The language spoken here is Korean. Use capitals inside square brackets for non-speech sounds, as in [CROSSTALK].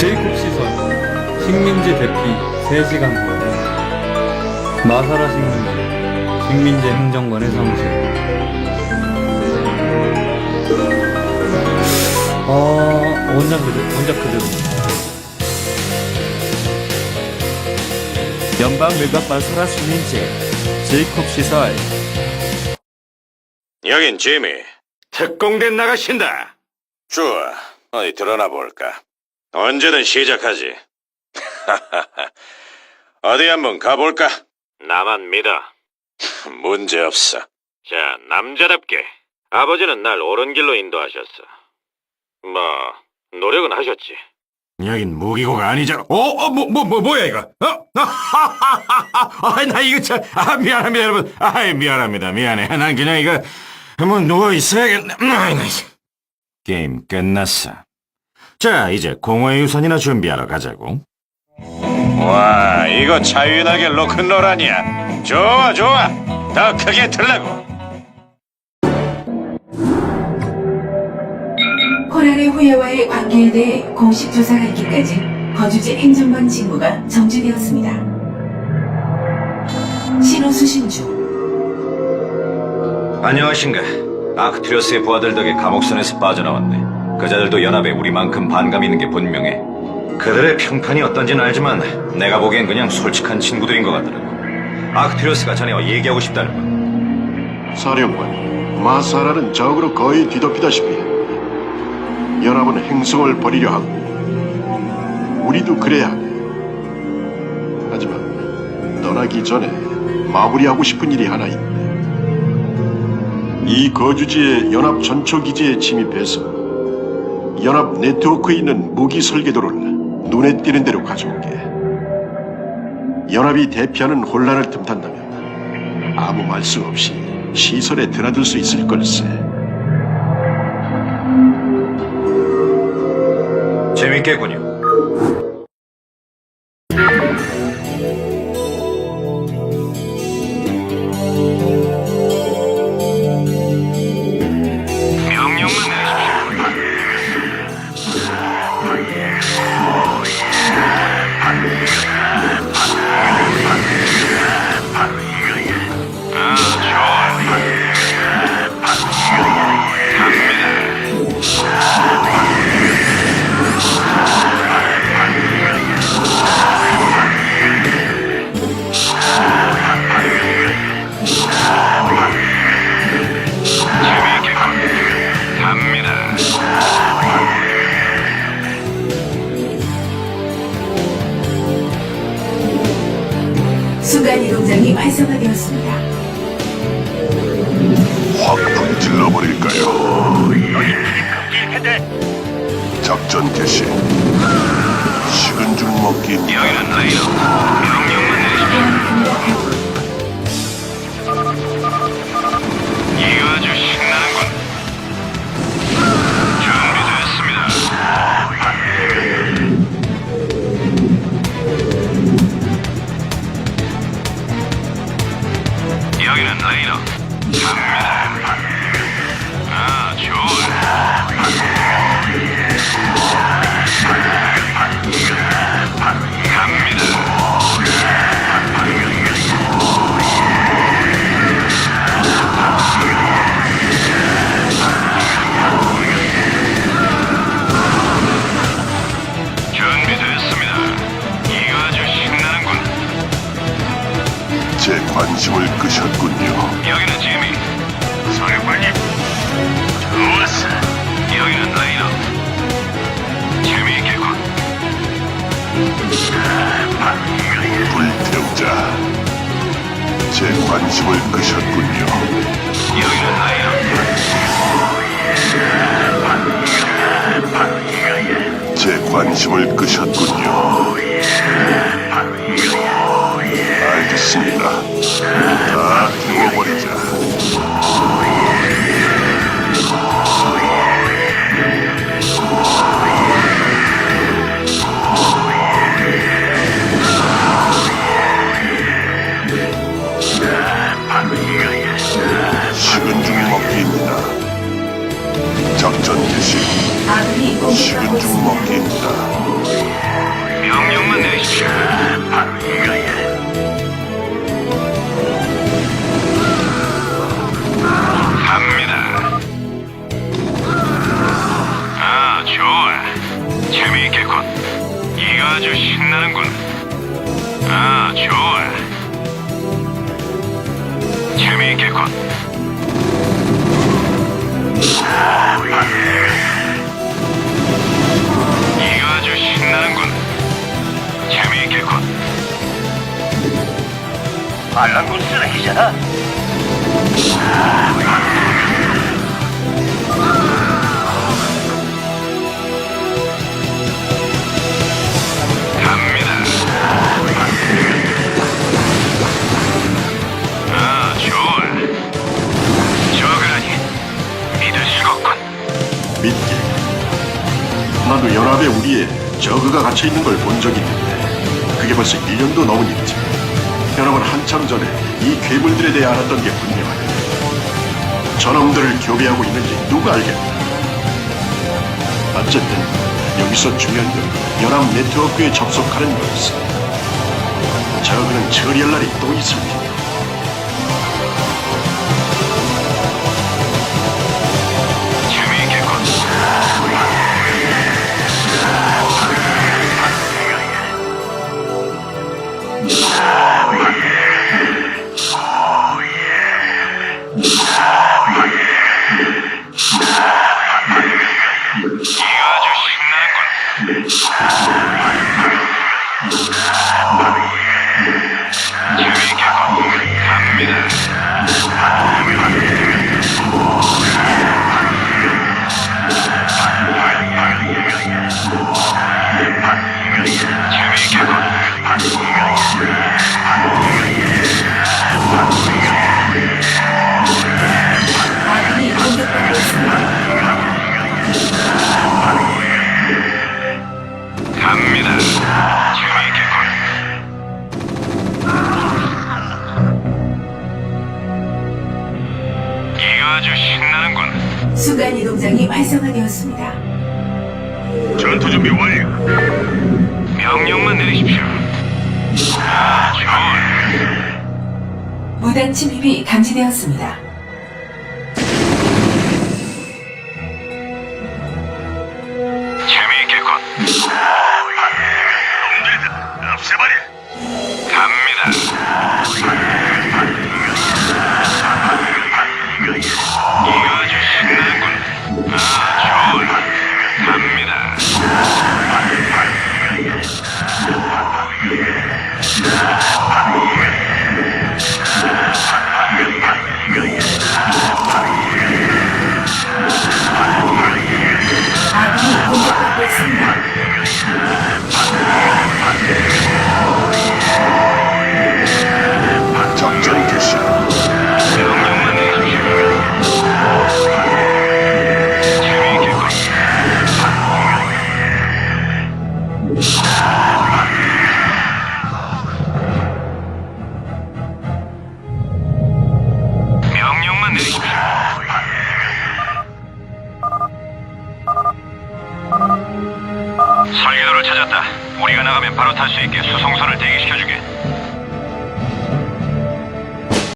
제이콥 시설 식민지 대피 3시간 거리 마사라 식민지 식민지 행정관의 사무실 아 원작 그대로 원작 그대로 연방 외곽 마사라 식민지 제이콥 시설 여긴 지미. 특공대 나가신다. 좋아. 어디 드러나 볼까. 언제든 시작하지. [LAUGHS] 어디 한번 가볼까? 나만 믿어. [LAUGHS] 문제 없어. 자, 남자답게. 아버지는 날 옳은 길로 인도하셨어. 뭐, 노력은 하셨지. 여긴 무기고가 아니잖아. 어, 어, 뭐, 뭐, 뭐, 뭐야, 이거? 어? [LAUGHS] 아, 나 이거 참, 아, 미안합니다, 여러분. 아, 미안합니다, 미안해. 난 그냥 이거, 한번 누워있어야겠네. 게임 끝났어. 자, 이제 공허의 유산이나 준비하러 가자고. 와, 이거 자유나게 로큰롤 아니야. 좋아, 좋아. 더 크게 틀라고. 호란의 후예와의 관계에 대해 공식 조사가 있기까지 거주지 행정관 직무가 정지되었습니다. 신호 수신 중. 안녕하신가. 아크투리어스의 부하들 덕에 감옥선에서 빠져나왔네. 그자들도 연합에 우리만큼 반감 있는 게 분명해. 그들의 평판이 어떤지는 알지만 내가 보기엔 그냥 솔직한 친구들인 것 같더라고. 아크투리어스가 자네와 얘기하고 싶다는 건 사령관, 마사라는 적으로 거의 뒤덮이다시피 연합은 행성을 버리려 하고 우리도 그래야 해. 하지만 떠나기 전에 마무리하고 싶은 일이 하나 있네. 이 거주지의 연합 전초기지에 침입해서 연합 네트워크에 있는 무기 설계도를 눈에 띄는 대로 가져오게. 연합이 대피하는 혼란을 틈탄다면 아무 말씀 없이 시설에 드나들 수 있을 걸세. 재밌겠군요. 순간 이동장이 활성화되었습니다. 확 불질러버릴까요? 작전 개시. 식은 죽 먹기. 여기는 레이더. 여기는. 갑니다. 아, 좋아. 관심을 끄셨군요. 여기는 레이 아니고 지금 좀 먹겠다. 명령만 내리시오. 바로 이거야. 갑니다. 아, 좋아. 재미있겠군. 이거 아주 신나는군. 아, 좋아. 재미있겠군. 아주 신나는군. 재미있겠군. 반란군 쓰레기잖아. 저그가 갇혀 있는 걸 본 적이 있는데 그게 벌써 1년도 넘은 일이지. 연합은 한참 전에 이 괴물들에 대해 알았던 게 분명하네. 저놈들을 교배하고 있는지 누가 알겠나? 어쨌든 여기서 중요한 건 연합 네트워크에 접속하는 거였어. 저그는 처리할 날이 또 있을 테니. 신나는군. 갑니다. 준비 완료. 명령만 내리십시오. 아, 좋아. 무단 침입이 감지되었습니다. 우리가 나가면 바로 탈 수 있게 수송선을 대기시켜주게.